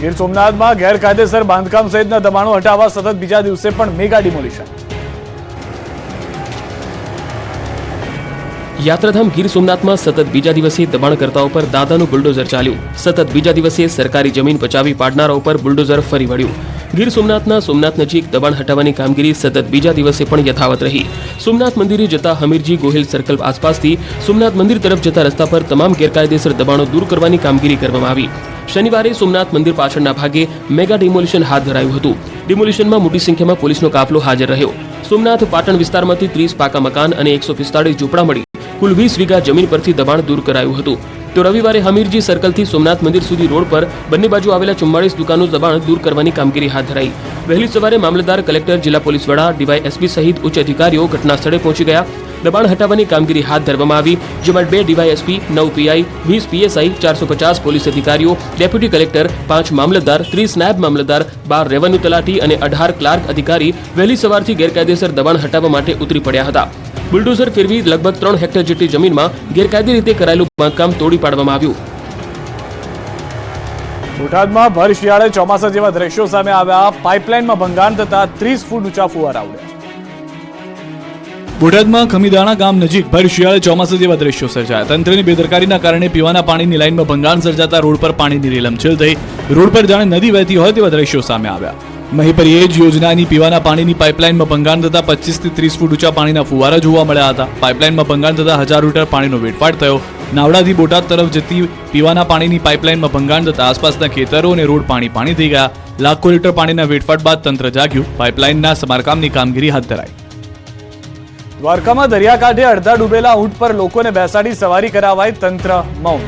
ગીર સોમનાથમાં ગેરકાયદેસર બાંધકામ સહિતના દબાણો હટાવવા સતત બીજા દિવસે પણ મેગા ડિમોલિશન. યાત્રાધામ ગીર સોમનાથમાં સતત બીજા દિવસે દબાણકર્તાઓ પર દાદાનું બુલડોઝર ચાલ્યું. સતત બીજા દિવસે સરકારી જમીન બચાવી પાડનારાઓ પર બુલડોઝર ફરી વળ્યું. ગીર સોમનાથના સોમનાથ નજીક દબાણ હટાવવાની કામગીરી સતત બીજા દિવસે પણ યથાવત રહી. સોમનાથ મંદિરે જતા હમીરજી ગોહિલ સર્કલ આસપાસથી સોમનાથ મંદિર તરફ જતા રસ્તા પર તમામ ગેરકાયદેસર દબાણો દૂર કરવાની કામગીરી કરવામાં આવી. શનિવારે સોમનાથ મંદિર પાછળના ભાગે મેગા ડિમોલિશન હાથ ધરાયું હતું. ડિમોલિશનમાં મોટી સંખ્યામાં પોલીસનો કાફલો હાજર રહ્યો. સોમનાથ પાટણ વિસ્તારમાંથી ત્રીસ પાકા મકાન અને એકસો પિસ્તાળીસ ઝૂંપડા મળી. કુલ વીસ વીઘા જમીન પરથી દબાણ દૂર કરાયું હતું. તો રવિવારે હમીરજી સર્કલથી સોમનાથ મંદિર સુધી રોડ પર બંને બાજુ આવેલા ચુમ્માળીસ દુકાનો દબાણ દૂર કરવાની કામગીરી હાથ ધરાઈ. વહેલી સવારે મામલતદાર, કલેક્ટર, જિલ્લા પોલીસ વડા, ડીવાયએસપી સહિત ઉચ્ચ અધિકારીઓ ઘટના સ્થળે પહોંચી ગયા. દબાણ હટાવવાની કામગીરી હાથ ધરવામાં આવી, જેમાં બે ડીવાયએસપી, નવ પીઆઈ, વીસ પીએસઆઈ, ચારસો પચાસ પોલીસ અધિકારીઓ, ડેપ્યુટી કલેક્ટર, પાંચ મામલતદાર, ત્રીસ નાયબ મામલતદાર, બાર રેવન્યુ તલાટી અને અઢાર ક્લાર્ક અધિકારી વહેલી સવારથી ગેરકાયદેસર દબાણ હટાવવા માટે ઉતરી પડ્યા હતા. બુલડોઝર ફેરવી લગભગ ત્રણ હેક્ટર જેટલી જમીનમાં ગેરકાયદે રીતે કરાયેલું બાંધકામ તોડી પાડવામાં આવ્યું. બોટાદમાં ભર શિયાળે ચોમાસા જેવા દ્રશ્યો સામે આવ્યા. પાઇપલાઇનમાં ભંગાણ થતા ત્રીસ ફૂટ ઊંચા ફુવારા ઉડ્યા. બોટાદમાં ખમીદાણા ગામ નજીક ભર શિયાળે ચોમાસા જેવા દ્રશ્યો સર્જાયા. તંત્રની બેદરકારીના કારણે પીવાના પાણીની લાઇનમાં ભંગાણ સર્જાતા રોડ પર પાણીની રેલમછેલ થઈ. રોડ પર જાણે નદી વહેતી હોય તેવા દ્રશ્યો સામે આવ્યા. મહીપર જ યોજનાની પીવાના પાણીની પાઇપલાઇનમાં ભંગાણ થતા પચીસથી ત્રીસ ફૂટ ઊંચા પાણીના ફુવારા જોવા મળ્યા હતા. પાઇપલાઇનમાં ભંગાણ થતા હજાર લીટર પાણીનો વેડફાટ થયો. નાવડાથી બોટાદ તરફ જતી પીવાના પાણીની પાઇપલાઇનમાં ભંગાણ થતા આસપાસના ખેતરો અને રોડ પાણી પાણી થઈ ગયા. લાખો લીટર પાણીના વેડફાટ બાદ તંત્ર જાગ્યું. પાઇપલાઇનના સમારકામની કામગીરી હાથ ધરાઈ. દ્વારકામાં દરિયાકાંઠે અડધા ડૂબેલા ઊંટ પર લોકોને બેસાડી સવારી કરાવાય તંત્ર મૌન.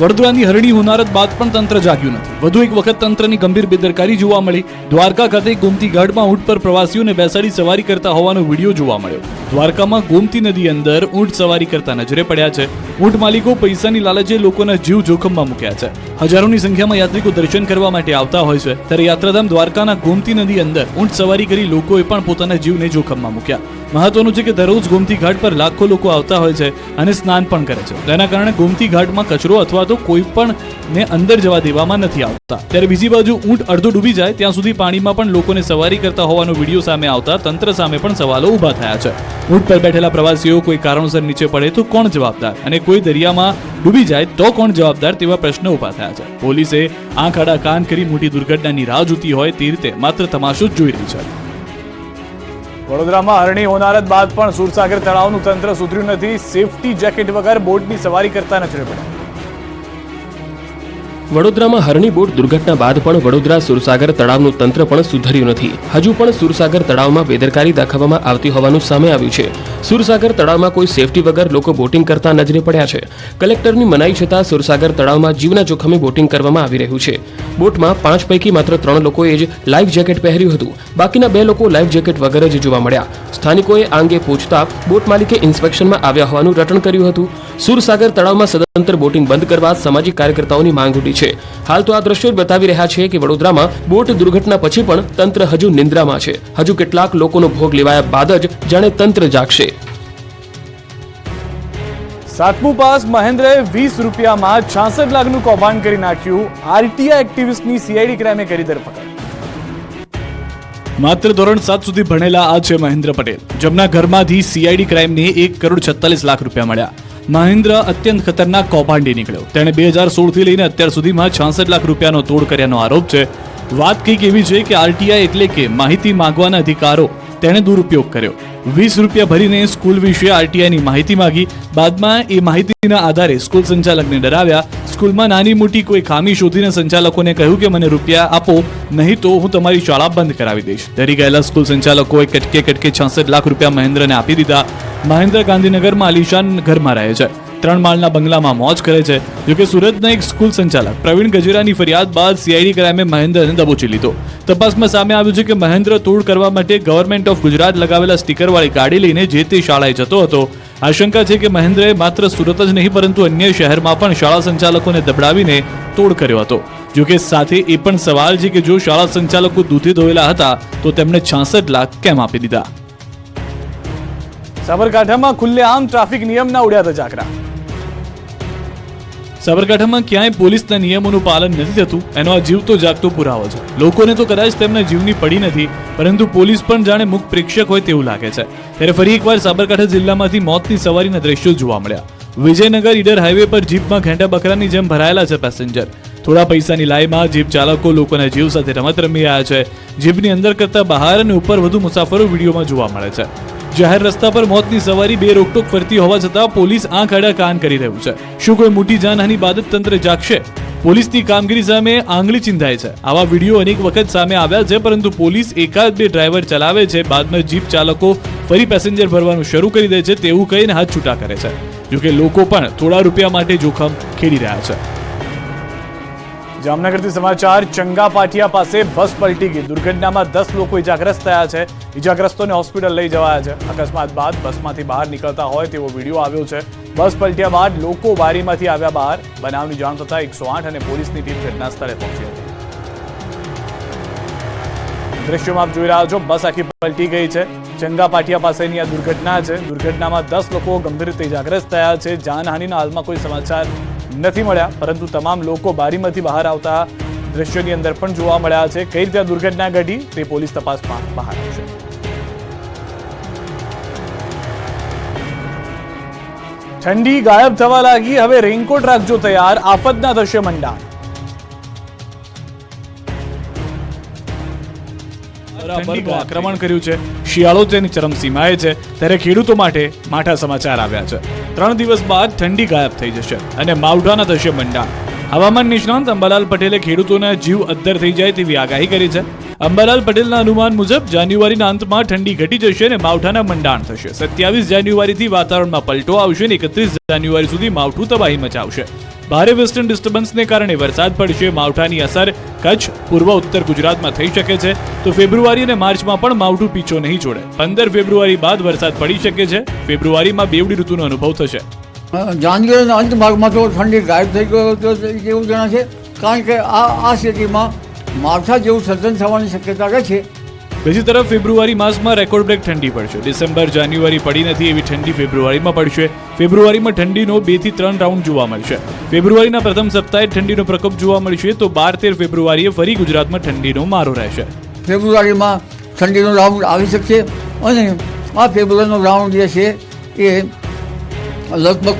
વડોદરાની હરણી હોનારત બાદ પણ તંત્ર જાગ્યું નથી. વધુ એક વખત તંત્રની ગંભીર બેદરકારી જોવા મળી. દ્વારકા ખાતે ગોમતી ઘાટમાં ઊંટ પર પ્રવાસીઓને બેસાડી સવારી કરતા હોવાનો વીડિયો જોવા મળ્યો. દ્વારકામાં ગોમતી નદી અંદર ઊંટ સવારી કરતા નજરે પડ્યા છે. ઊંટ માલિકો પૈસાની લાલચે લોકોના જીવ જોખમમાં મૂક્યા છે. હજારોની સંખ્યામાં યાત્રિકો દર્શન કરવા માટે આવતા હોય છે. ત્યારે યાત્રાધામ દ્વારકાના ગોમતી નદી અંદર ઊંટ સવારી કરી લોકોએ પણ પોતાના જીવને જોખમમાં મૂક્યા. મહત્વનું છે કે દરરોજ ગોમતી ઘાટ પર લાખો લોકો આવતા હોય છે અને સ્નાન પણ કરે છે. તેના કારણે ગોમતી ઘાટમાં કચરો અથવા તો કોઈ પણ ને અંદર જવા દેવામાં નથી આવતા. ત્યારે બીજી બાજુ ઊંટ અડધો ડૂબી જાય, ત્યાં સુધી પાણીમાં પણ લોકોને સવારી કરતા હોવાનો વીડિયો સામે આવતા તંત્ર સામે પણ સવાલો ઊભા થયા છે. ઊંટ પર બેઠેલા પ્રવાસીઓ કોઈ કારણોસર નીચે પડે તો કોણ જવાબદાર? અને કોઈ દરિયામાં ડૂબી જાય તો કોણ જવાબદાર તેવા પ્રશ્નો ઊભા થયા છે. પોલીસે આંખ આડા કાન કરી મોટી દુર્ઘટનાની રાહ જોતી હોય તે રીતે માત્ર તમાશો જ જોઈ રહી છે. વડોદરામાં હરણી હોનારત બાદ પણ સુરસાગર તળાવનું તંત્ર સુધર્યું નથી. સેફટી જેકેટ વગર બોટની સવારી કરતા નજરે પડ્યા વડોદરામાં હરણી બોટ દુર્ઘટના બાદ પણ વડોદરા સુરસાગર તળાવનું તંત્ર પણ સુધર્યું નથી. હજુ પણ સુરસાગર તળાવમાં બેદરકારી દાખવવામાં આવતી હોવાનું સામે આવ્યું છે. સુરસાગર તળાવમાં કોઈ સેફટી વગર લોકો બોટિંગ કરતા નજરે પડ્યા છે. કલેક્ટરની મનાઈ છતાં સુરસાગર તળાવમાં જીવના જોખમે બોટિંગ કરવામાં આવી રહ્યું છે. બોટમાં પાંચ પૈકી માત્ર ત્રણ લોકોએ જ લાઈફ જેકેટ પહેર્યું હતું. બાકીના બે લોકો લાઈફ જેકેટ વગર જ જોવા મળ્યા. સ્થાનિકોએ આ અંગે પૂછતા બોટ માલિકે ઇન્સ્પેક્શનમાં આવ્યા હોવાનું રટણ કર્યું હતું. સુરસાગર તળાવમાં સદંતર બોટિંગ બંધ કરવા સામાજિક કાર્યકર્તાઓની માંગ ઉઠી છે. હાલ તો આ દ્રશ્યો બતાવી રહ્યા છે કે વડોદરામાં બોટ દુર્ઘટના પછી પણ તંત્ર હજુ નિંદ્રામાં છે. હજુ કેટલાક લોકોનો ભોગ લેવાયા બાદ જ જાણે તંત્ર જાગશે. સાતમું પાસ મહેન્દ્રએ વીસ રૂપિયામાં છાસઠ લાખનું કૌભાંડ કરી નાખ્યું. આરટીઆઈ એક્ટિવિસ્ટની સીઆઈડી ક્રાઇમે કરી ધરપકડ. માત્ર ધોરણ સાત સુધી ભણેલા આ છે મહેન્દ્ર પટેલ. જેમના ઘરમાંથી સીઆઈડી ક્રાઇમને એક કરોડ છત્તાલીસ લાખ રૂપિયા મળ્યા. મહેન્દ્ર અત્યંત ખતરનાક કૌભાંડી નીકળ્યો. તેણે બે હજાર સોળથી લઈને અત્યાર સુધીમાં છાસઠ લાખ રૂપિયાનો તોડ કર્યાનો આરોપ છે. વાત કંઈક એવી છે કે આરટીઆઈ એટલે કે માહિતી માંગવાના અધિકારો તેણે દુરુપયોગ કર્યો. વીસ રૂપિયા ભરીને સ્કૂલ વિશે આરટીઆઈની માહિતી માંગી. બાદમાં એ માહિતીના આધારે સ્કૂલ સંચાલકને ડરાવ્યા. સ્કૂલમાં નાની મોટી કોઈ ખામી શોધીને સંચાલકોને કહ્યું કે મને રૂપિયા આપો, નહીં તો હું તમારી શાળા બંધ કરાવી દઈશ. ડરી ગયેલા સ્કૂલ સંચાલકોએ કટકે કટકે છાસઠ લાખ રૂપિયા મહેન્દ્રને આપી દીધા. મહેન્દ્ર ગાંધીનગરમાં આલિશાન ઘરમાં રહે છે. ત્રણ માળના બંગલામાં મોજ કરે છે. જોકે સુરતના એક સ્કૂલ સંચાલક પ્રવીણ ગજેરાની ફરિયાદ બાદ સીઆઈડી ક્રાઇમે મહેન્દ્રને દબોચી લીધો. તપાસમાં સામે આવ્યું છે કે મહેન્દ્ર તોડ કરવા માટે ગવર્મેન્ટ ઓફ ગુજરાત લગાવેલા સ્ટીકરવાળી ગાડી લઈને જે તે શાળાએ જતો હતો. આશંકા છે કે મહેન્દ્રએ માત્ર સુરત જ નહીં, પરંતુ અન્ય શહેરમાં પણ શાળા સંચાલકોને દબડાવીને તોડ કર્યો હતો. જોકે સાથે એ પણ સવાલ છે કે જો શાળા સંચાલકો દૂધે ધોયેલા હતા, તો તેમણે છાસઠ લાખ કેમ આપી દીધા? સાબરકાંઠામાં ખુલ્લેઆમ ટ્રાફિક નિયમના ઉડ્યા હતા ધજાકરા સાબરકાંઠામાં ક્યાંય પોલીસના નિયમોનું પાલન નથી થતું, એનો આ જીવતો જાગતો પુરાવો છે. લોકોને તો કદાચ તેમના જીવની પડી નથી, પરંતુ પોલીસ પણ જાણે મુખ પ્રેક્ષક હોય તેવું લાગે છે. ત્યારે ફરી એકવાર સાબરકાંઠા જિલ્લામાંથી મોતની સવારીના દ્રશ્યો જોવા મળ્યા. વિજયનગર ઈડર હાઈવે પર જીપમાં ઘેંટા બકરાની જેમ ભરાયેલા છે પેસેન્જર. થોડા પૈસાની લાઈમાં જીપ ચાલકો લોકોના જીવ સાથે રમત રમી રહ્યા છે. જીપની અંદર કરતા બહાર અને ઉપર વધુ મુસાફરો વિડીયોમાં જોવા મળે છે. જાહેર રસ્તા પર મોતની સવારી બે રોકટોક ફરતી હોવા છતાં પોલીસ આંખ આડા કાન કરી રહ્યું છે. શું કોઈ મોટી જાનહાની બાદ તંત્ર જાગશે? પોલીસની કામગીરી સામે આંગળી ચિંધાય છે. આવા વીડિયો અનેક વખત સામે આવ્યા છે, પરંતુ પોલીસ એકાદ બે ડ્રાઈવર ચલાવે છે. બાદમાં જીપ ચાલકો ફરી પેસેન્જર ભરવાનું શરૂ કરી દે છે, તેવું કહીને હાથ છૂટા કરે છે. જોકે લોકો પણ થોડા રૂપિયા માટે જોખમ ખેડી રહ્યા છે. જામનગરથી સમાચાર, ચંગા પાટિયા પાસે બસ પલટી ગઈ. દુર્ઘટનામાં દસ લોકો ઇજાગ્રસ્ત થયા છે. ઇજાગ્રસ્તોને હોસ્પિટલ લઈ જવાયા છે. અકસ્માત બાદ બસમાંથી બહાર નીકળતા હોય તેવો વીડિયો આવ્યો છે. બસ પલટ્યા બાદ લોકો બારીમાંથી આવ્યા બહાર. બનાવની જાણ થતાં એકસો આઠ અને પોલીસની ટીમ ઘટના સ્થળે પહોંચી હતી. દ્રશ્યોમાં આપ જોઈ રહ્યા છો, બસ આખી પલટી ગઈ છે. ચંગા પાટિયા પાસેની આ દુર્ઘટના છે. દુર્ઘટનામાં દસ લોકો ગંભીર રીતે ઇજાગ્રસ્ત થયા છે. જાનહાનિના હાલમાં કોઈ સમાચાર નથી મળ્યા, પરંતુ તમામ લોકો બારીમાંથી બહાર આવતા દ્રશ્યોની અંદર પણ જોવા મળ્યા છે. કઈ રીતે દુર્ઘટના ઘટી તે પોલીસ તપાસમાં બહાર આવશે. ઠંડી ગાયબ થવા લાગી. હવે રેઇનકોટ રાખજો તૈયાર. આફતના થશે મંડાણ. ઠંડીનું આક્રમણ કર્યું છે. શિયાળો તેની ચરમસીમાએ છે. ત્યારે ખેડૂતો માટે માઠા સમાચાર આવ્યા છે. ત્રણ દિવસ બાદ ઠંડી ગાયબ થઈ જશે અને માવઠાના થશે મંડાણ. હવામાન નિષ્ણાંત અંબાલાલ પટેલે ખેડૂતોના જીવ અદ્ધર થઈ જાય તેવી આગાહી કરી છે. અંબાલાલ પટેલના અનુમાન મુજબ જાન્યુઆરીના અંતમાં ઠંડી ઘટી જશે અને માવઠાના મંડાણ થશે. સત્યાવીસ જાન્યુઆરીથી વાતાવરણમાં પલટો આવશે અને એકત્રીસ જાન્યુઆરી સુધી માવઠું તબાહી મચાવશે. ભારે વેસ્ટર્ન ડિસ્ટર્બન્સને કારણે વરસાદ પડશે માવઠાની અસર કચ્છ પૂર્વ ઉત્તર ગુજરાતમાં થઈ શકે છે. તો ફેબ્રુઆરી અને માર્ચમાં પણ માવઠું પીછો નહીં છોડે. પંદર ફેબ્રુઆરી બાદ વરસાદ પડી શકે છે. ફેબ્રુઆરીમાં બેવડી ઋતુનો અનુભવ થશે. જાન્યુઆરીના અંત ભાગમાં તો ઠંડી ગાયબ થઈ ગયો તો એવું જણાશે કારણ કે આ આ સ્થિતિમાં માવઠા જેવું સર્જન થવાની શક્યતા રહે છે. બીજી તરફ ફેબ્રુઆરી માસમાં રેકોર્ડ બ્રેક ઠંડી પડશે. ડિસેમ્બર જાન્યુઆરી પડી નથી એવી ઠંડી ફેબ્રુઆરીમાં પડશે. ફેબ્રુઆરીમાં ઠંડીનો બેથી ત્રણ રાઉન્ડ જોવા મળશે. ફેબ્રુઆરીના પ્રથમ સપ્તાહે ઠંડીનો પ્રકોપ જોવા મળશે તો બાર તેર ફેબ્રુઆરીએ ફરી ગુજરાતમાં ઠંડીનો મારો રહેશે. ફેબ્રુઆરીમાં ઠંડીનો રાઉન્ડ આવી શકશે અને આ ફેબ્રુઆરીનો રાઉન્ડ જે છે એ લગભગ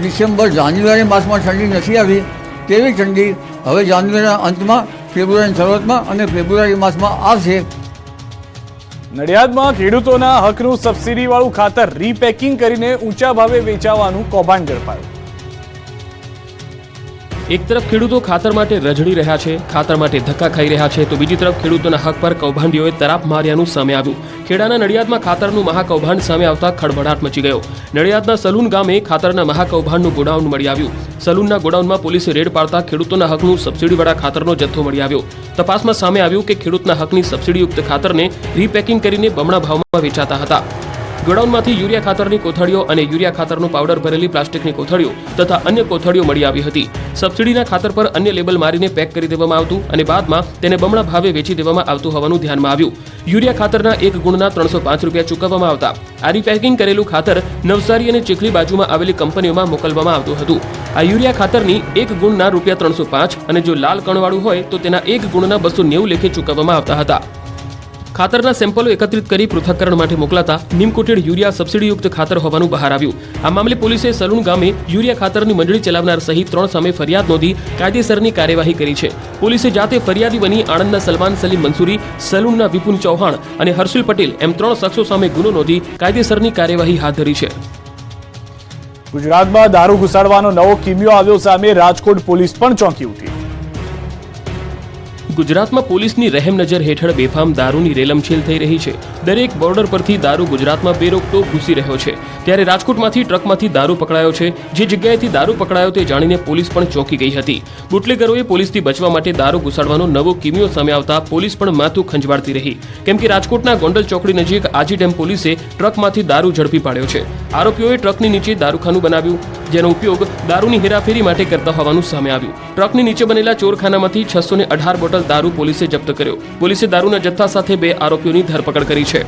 ડિસેમ્બર, જાન્યુઆરી માસમાં ઠંડી નથી આવી તેવી ઠંડી હવે જાન્યુઆરીના અંતમાં, ફેબ્રુઆરીની શરૂઆતમાં અને ફેબ્રુઆરી માસમાં આવશે. નડિયાદમાં ખેડૂતોના હકનું સબસિડી વાળું ખાતર રીપેકિંગ કરીને ઊંચા ભાવે વેચાવાનું કૌભાંડ ઝડપાયું. એક તરફ ખેડૂતો ખાતર માટે રજડી રહ્યા છે, ખાતર માટે ધક્કા ખાઈ રહ્યા છે, તો બીજી તરફ ખેડૂતોના હક પર કૌભાંડીઓએ તરાપ માર્યાનું સામે આવ્યું. ખેડાના નડિયાદમાં ખાતરનું મહાકૌભાંડ સામે આવતા ખળભળાટ મચી ગયો. નડિયાદના સલૂન ગામે ખાતરના મહાકૌભાંડનું ગોડાઉન મળી આવ્યું. સલૂનના ગોડાઉનમાં પોલીસે રેડ પાડતા ખેડૂતોના હકનું સબસિડીવાળા ખાતરનો જથ્થો મળી આવ્યો. તપાસમાં સામે આવ્યું કે ખેડૂતના હકની સબસિડીયુક્ત ખાતરને રીપેકિંગ કરીને બમણા ભાવમાં વેચાતા હતા. ગોડાઉનમાંથી યુરિયા ખાતરની કોથળીઓ અને યુરિયા ખાતરનું પાવડર ભરેલી પ્લાસ્ટિકની કોથળીઓ તથા અન્ય કોથળીઓ મળી આવી હતી. સબસિડીના ખાતર પર અન્ય લેબલ મારીને પેક કરી દેવામાં આવતું અને બાદમાં તેને બમણા ભાવે વેચી દેવામાં આવતું હોવાનું ધ્યાનમાં આવ્યું. યુરિયા ખાતરના એક ગુણના ત્રણસો પાંચ રૂપિયા ચૂકવવામાં આવતા. આ રીપેકિંગ કરેલું ખાતર નવસારી અને ચીખલી બાજુમાં આવેલી કંપનીઓમાં મોકલવામાં આવતું હતું. આ યુરિયા ખાતરની એક ગુણના રૂપિયા ત્રણસો પાંચ અને જો લાલ કણવાળું હોય તો તેના એક ગુણના બસો નેવું લેખે ચૂકવવામાં આવતા હતા. ખાતરના સેમ્પલો એકત્રિત કરી પૃથ્થકરણ માટે મોકલાતા નીમકોટેડ યુરિયા સબસિડીયુક્ત ખાતર હોવાનું બહાર આવ્યું. આ મામલે પોલીસે સલૂન ગામે યુરિયા ખાતરની મંડળી ચલાવનાર સહિત ત્રણ સામે ફરિયાદ નોંધી કાયદેસરની કાર્યવાહી કરી છે. પોલીસે જાતે ફરિયાદી બની આણંદના સલમાન સલીમ મંસૂરી, સલૂનના વિપુલ ચૌહાણ અને હર્ષિલ પટેલ એમ ત્રણ શખ્સો સામે ગુનો નોંધી કાયદેસરની કાર્યવાહી હાથ ધરી છે. ગુજરાતમાં દારૂ ઘુસાડવાનો નવો કિમિયો આવ્યો સામે રાજકોટ પોલીસ પણ ચોંકી ઉઠી. ગુજરાતમાં પોલીસની રહેમ નજર હેઠળ બેફામ દારૂની રેલમછેલ થઈ રહી છે. દરેક બોર્ડર પરથી દારૂ ગુજરાતમાં બેરોકટોક ઘૂસી રહ્યો છે. ત્યારે રાજકોટમાંથી ટ્રકમાંથી દારૂ પકડાયો છે. જે જગ્યાએથી દારૂ પકડાયો તે જાણીને પોલીસ પણ ચોંકી ગઈ હતી. બુટલેગરોએ પોલીસથી બચવા માટે દારૂ ઘુસાડવાનો નવો કિમિયો સામે આવતા પોલીસ પણ માથું ખંજવાળતી રહી. કેમ કે રાજકોટના ગોંડલ ચોકડી નજીક આજી ડેમ પોલીસે ટ્રકમાંથી દારૂ ઝડપી પાડ્યો છે. આરોપીઓએ ટ્રકની નીચે દારૂખાનું બનાવ્યું, જેનો ઉપયોગ દારૂની હેરાફેરી માટે કરતા હોવાનું સામે આવ્યું. ટ્રકની નીચે બનેલા ચોરખાનામાંથી છસો ને અઢાર બોટલ દારૂ પોલીસે જપ્ત કર્યો. પોલીસે દારૂના જથ્થા સાથે બે આરોપીઓની ધરપકડ કરી છે.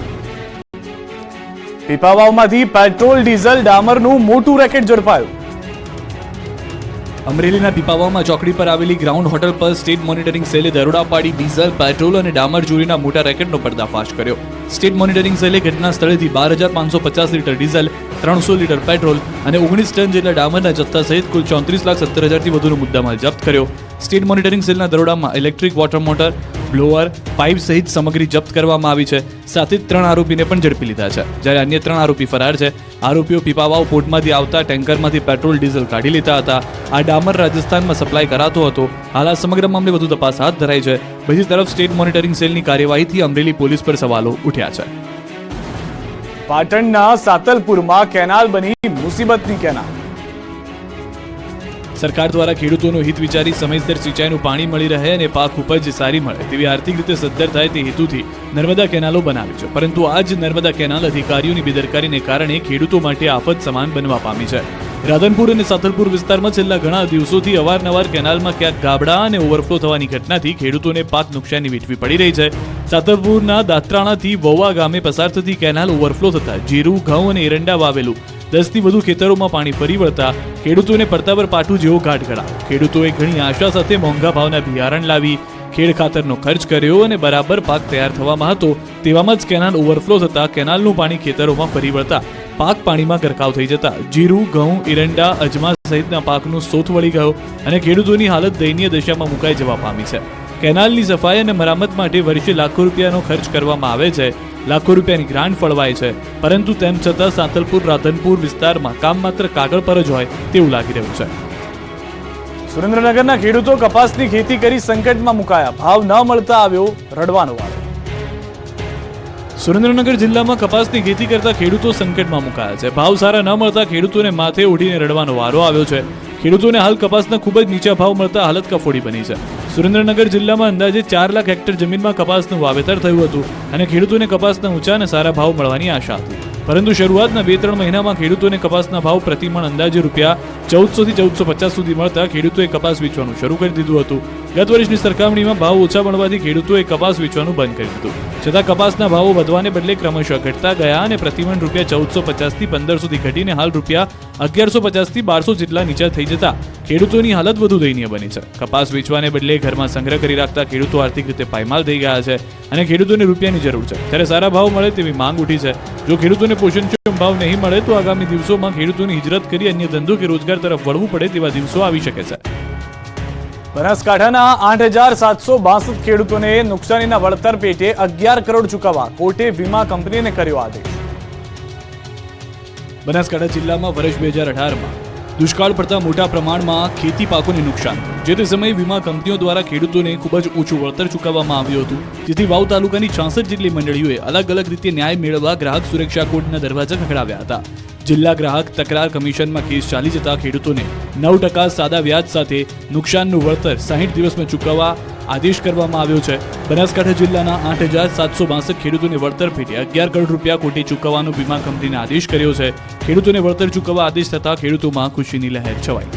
પીપાવાવમાંથી પેટ્રોલ, ડીઝલ, ડામરનું મોટું રેકેટ ઝડપાયું. અમરેલીના પીપાવામાં ચોકડી પર આવેલી ગ્રાઉન્ડ હોટલ પર સ્ટેટ મોનિટરિંગ સેલે દરોડા પાડી ડીઝલ, પેટ્રોલ અને ડામર ચોરીના મોટા રેકેટનો પર્દાફાશ કર્યો. સ્ટેટ મોનિટરિંગ સેલે ઘટના સ્થળેથી બાર હજાર પાંચસો પચાસ લીટર ડીઝલ, ત્રણસો લીટર પેટ્રોલ અને ઓગણીસ ટન જેટલા ડામરના જથ્થા સહિત કુલ ચોત્રીસ લાખ સત્તર હજારથી વધુનો મુદ્દામાલ જપ્ત કર્યો. સ્ટેટ મોનિટરિંગ સેલના દરોડામાં electric, water motor blower, pipe સહિત સામગ્રી જપ્ત કરવામાં આવી છે. સાથે જ ત્રણ આરોપીને પણ ઝડપી લીધા છે. જ્યારે અન્ય ત્રણ આરોપી ફરાર છે, આરોપીઓ પીપાવાવ પોર્ટમાંથી આવતા ટેન્કરમાંથી પેટ્રોલ, ડીઝલ કાઢી લેતા હતા. આ ડામર રાજસ્થાનમાં સપ્લાય કરાતો હતો. હાલ આ સમગ્ર મામલે વધુ તપાસ હાથ ધરાઈ છે. બીજી તરફ સ્ટેટ મોનિટરિંગ સેલની કાર્યવાહીથી અમરેલી પોલીસ પર સવાલો ઉઠ્યા છે. પાટણના સાતલપુરમાં કેનાલ બની મુસીબતની કેનાલ. સરકાર દ્વારા ખેડૂતોનું હિત વિચારી સમયસર સિંચાઈનું પાણી મળી રહે અને પાક ઉપજ સારી મળે તેવી આર્થિક રીતે સદ્ધર થાય તે હેતુથી નર્મદા કેનાલો બનાવી છે. પરંતુ આ જ નર્મદા કેનાલ અધિકારીઓની બેદરકારીને કારણે ખેડૂતો માટે આફત સમાન બનવા પામી છે. રાધનપુર અને સાતલપુર વિસ્તારમાં છેલ્લા ઘણા દિવસોથી અવારનવાર કેનાલમાં ક્યાંક ગાબડા અને ઓવરફ્લો થવાની ઘટનાથી ખેડૂતોને પાક નુકસાની વેઠવી પડી રહી છે. સાતલપુરના દાત્રાણાથી વોવા ગામે પસાર થતી કેનાલ ઓવરફ્લો થતા જીરું, ઘઉં અને એરંડા વાવેલું દસથી વધુ ખેતરોમાં પાણી ફરી વળતા ખેડૂતોને પડતા પર પાટું જેવો ઘાટ ગળાયો ખેડૂતોએ ઘણી આશા સાથે મોંઘા ભાવના બિયારણ લાવી, ખેડ ખાતરનો ખર્ચ કર્યો અને બરાબર પાક તૈયાર થવામાં હતો તેવામાં જ કેનાલ ઓવરફ્લો થતા કેનાલનું પાણી ખેતરોમાં ફરી વળતા. પાક પાણીમાં ગરકાવ થઈ જતા. જીરું, ઘઉં, એરંડા, અજમા સહિતના પાકનું સોથ વળી ગયો અને ખેડૂતોની હાલત દયનીય દશામાં મુકાઈ જવા પામી છે. કેનાલની સફાઈ અને મરામત માટે વર્ષે લાખો રૂપિયાનો ખર્ચ કરવામાં આવે છે. લાખો રૂપિયાની ગ્રાન્ટ ફળવાય છે. પરંતુ તેમ છતાં સાંતલપુર રાધનપુર વિસ્તારમાં કામ માત્ર કાગળ પર જ હોય તેવું લાગી રહ્યું છે. સુરેન્દ્રનગરના ખેડૂતો કપાસની ખેતી કરી સંકટમાં મુકાયા. ભાવ ન મળતા આવ્યો રડવાનો વારો. સુરેન્દ્રનગર જિલ્લામાં કપાસની ખેતી કરતા ખેડૂતો સંકટમાં મુકાયા છે. ભાવ સારા ન મળતા ખેડૂતોને માથે ઉઠીને રડવાનો વારો આવ્યો છે. ખેડૂતોને હાલ કપાસના ખૂબ જ નીચા ભાવ મળતા હાલત કફોડી બની છે. સુરેન્દ્રનગર જિલ્લામાં અંદાજે ચાર લાખ હેક્ટર જમીનમાં કપાસનું વાવેતર થયું હતું અને ખેડૂતોને કપાસના ઊંચા અને સારા ભાવ મળવાની આશા હતી. પરંતુ શરૂઆતના બે ત્રણ મહિનામાં ખેડૂતોને કપાસના ભાવ પ્રતિમણ અંદાજે રૂપિયા ચૌદસોથી ચૌદસો પચાસ સુધી મળતા ખેડૂતોએ કપાસ વેચવાનું શરૂ કરી દીધું હતું. ગત વર્ષની સરખામણીમાં ભાવ ઓછા મળવાથી ખેડૂતોએ કપાસ વેચવાનું બંધ કરી દીધું. છતાં કપાસના ભાવો વધવાને બદલે ક્રમશઃ ઘટતા ગયા અને પ્રતિમણ રૂપિયા ચૌદસો પચાસથી પંદર સુધી ઘટીને હાલ રૂપિયા અગિયારસો પચાસથી બારસો જેટલા નીચા થઈ જતા ખેડૂતોની હાલત વધુ દયનીય બની છે. કપાસ વેચવાને બદલે ઘરમાં સંગ્રહ કરી રાખતા ખેડૂતો આર્થિક રીતે પાયમાલ થઈ ગયા છે અને ખેડૂતોને રૂપિયાની જરૂર છે. ત્યારે સારા ભાવ મળે તેવી માંગ ઉઠી છે. જો ખેડૂતોને પોષણક્ષમ ભાવ નહીં મળે તો આગામી દિવસોમાં ખેડૂતોની હિજરત કરી અન્ય ધંધો કે રોજગાર તરફ વળવું પડે તેવા દિવસો આવી શકે છે. બનાસકાંઠાના આઠ હજાર સાતસો બાસઠ ખેડૂતોને નુકસાનીના વળતર પેટે અગિયાર કરોડ ચૂકવવા કોર્ટે વીમા કંપનીને કર્યો આદેશ. બનાસકાંઠા જિલ્લામાં વર્ષ બે હજાર અઢારમાં દુષ્કાળ પડતા મોટા પ્રમાણમાં ખેતી પાકોને નુકસાન. જે તે સમયે વીમા કંપનીઓ દ્વારા ખેડૂતોને ખૂબ જ ઓછું વળતર ચૂકવવામાં આવ્યું હતું. જેથી વાવ તાલુકાની છાસઠ જેટલી મંડળીઓએ અલગ અલગ રીતે ન્યાય મેળવવા ગ્રાહક સુરક્ષા કોર્ટના દરવાજા ખખડાવ્યા હતા. જિલ્લા ગ્રાહક તકરાર કમિશનમાં કેસ ચાલી જતા ખેડૂતોને નવ ટકા સાદા વ્યાજ સાથે નુકસાનનું વળતર સાહીઠ દિવસમાં ચૂકવવા આદેશ કરવામાં આવ્યો છે. બનાસકાંઠા જિલ્લાના આઠ હજાર સાતસો બાસઠ ખેડૂતોને વળતર પેટે અગિયાર કરોડ રૂપિયા કોટી ચૂકવવાનો વીમા કંપનીને આદેશ કર્યો છે. ખેડૂતોને વળતર ચૂકવવા આદેશ થતા ખેડૂતોમાં ખુશીની લહેર છવાઈ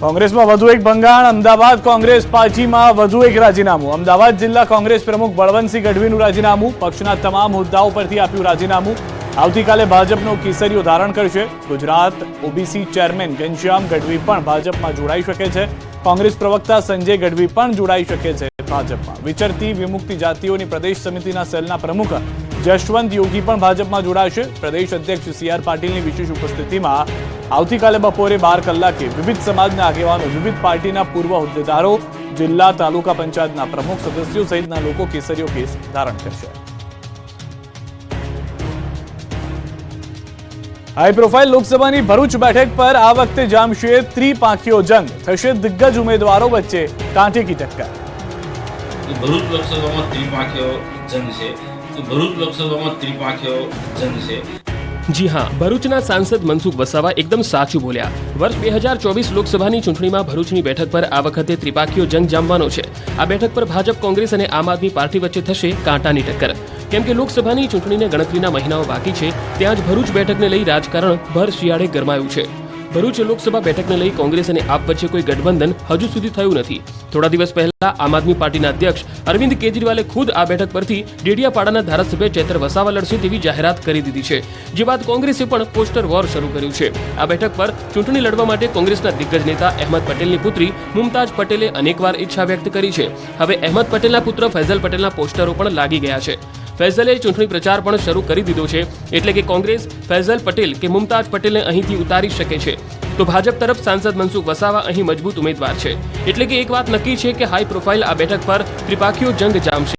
કોંગ્રેસમાં વધુ એક ભંગાણ, અમદાવાદ કોંગ્રેસ પાર્ટીમાં વધુ એક રાજીનામું. અમદાવાદ જિલ્લા કોંગ્રેસ પ્રમુખ બળવંતસિંહ ગઢવીનું રાજીનામું. પક્ષના તમામ હોદ્દાઓ પરથી આપ્યું રાજીનામું. આવતીકાલે ભાજપનો કેસરીઓ ધારણ કરશે. ગુજરાત ઓબીસી ચેરમેન ઘનશ્યામ ગઢવી પણ ભાજપમાં જોડાઈ શકે છે. કોંગ્રેસ પ્રવક્તા સંજય ગઢવી પણ જોડાઈ શકે છે ભાજપમાં. વિચરતી વિમુક્તિ જાતિઓની પ્રદેશ સમિતિના સેલના પ્રમુખ જશવંત યોગી પણ ભાજપમાં જોડાશે. પ્રદેશ અધ્યક્ષ સી આર પાટીલની વિશેષ ઉપસ્થિતિમાં આવતીકાલે બપોરે બાર કલાકે વિવિધ સમાજના આગેવાનો, વિવિધ પાર્ટીના પૂર્વ હોદ્દેદારો, જિલ્લા તાલુકા પંચાયતના પ્રમુખ સદસ્યો સહિતના લોકો કેસરીઓ કેસ ધારણ કરશે. હાઈ પ્રોફાઇલ લોકસભાની ભરૂચ બેઠક પર આ વખતે જામશે ત્રિપાંખીયો જંગ. થશે દિગ્ગજ ઉમેદવારો વચ્ચે કાંટેકી ટક્કર. ભરૂચ લોકસભામાં ત્રિપાંખ્યો જંગ છે. ભરૂચ લોકસભામાં ત્રિપાંખ્યો જંગ છે. જી હા, ભરૂચના સાંસદ મનસુખ વસાવા એકદમ સાચું બોલ્યા. વર્ષ બે હજાર ચોવીસ લોકસભાની ચૂંટણીમાં ભરૂચની બેઠક પર આ વખતે ત્રિપાખીયો જંગ જામવાનો છે. આ બેઠક પર ભાજપ, કોંગ્રેસ અને આમ આદમી પાર્ટી વચ્ચે થશે કાંટાની ટક્કર. કેમ કે લોકસભાની ચૂંટણીને ગણતરીના મહિનાઓ બાકી છે, ત્યાં જ ભરૂચ બેઠકને લઈ રાજકારણ ભર શિયાળે ગરમાયું છે. ભરૂચ લોકસભા બેઠકને લઈ કોંગ્રેસ અને આપ વચ્ચે કોઈ ગઠબંધન હજુ સુધી થયું નથી. થોડા દિવસ પહેલા આમ આદમી પાર્ટીના અધ્યક્ષ અરવિંદ કેજરીવાલે ખુદ આ બેઠક પરથી ડેડિયાપાડાના ધારાસભ્ય ચેતર વસાવા લડશે તેવી જાહેરાત કરી દીધી છે. જે બાદ કોંગ્રેસે પણ પોસ્ટર વોર શરૂ કર્યું છે. આ બેઠક પર ચૂંટણી લડવા માટે કોંગ્રેસના દિગ્ગજ નેતા અહેમદ પટેલની પુત્રી મુમતાજ પટેલે અનેકવાર ઈચ્છા વ્યક્ત કરી છે. હવે અહેમદ પટેલના પુત્ર ફૈઝલ પટેલના પોસ્ટરો પણ લાગી ગયા છે. ફૈઝલે ચૂંટણી પ્રચાર પણ શરૂ કરી દીધો છે. એટલે કે કોંગ્રેસ, ફૈઝલ પટેલ કે મુમતાજ પટેલને અહીંથી ઉતારી શકે છે. તો ભાજપ તરફ સાંસદ મનસુખ વસાવા અહીં મજબૂત ઉમેદવાર છે. એટલે કે એક વાત નક્કી છે કે હાઈ પ્રોફાઇલ આ બેઠક પર ત્રિપાખીઓ જંગ જામશે.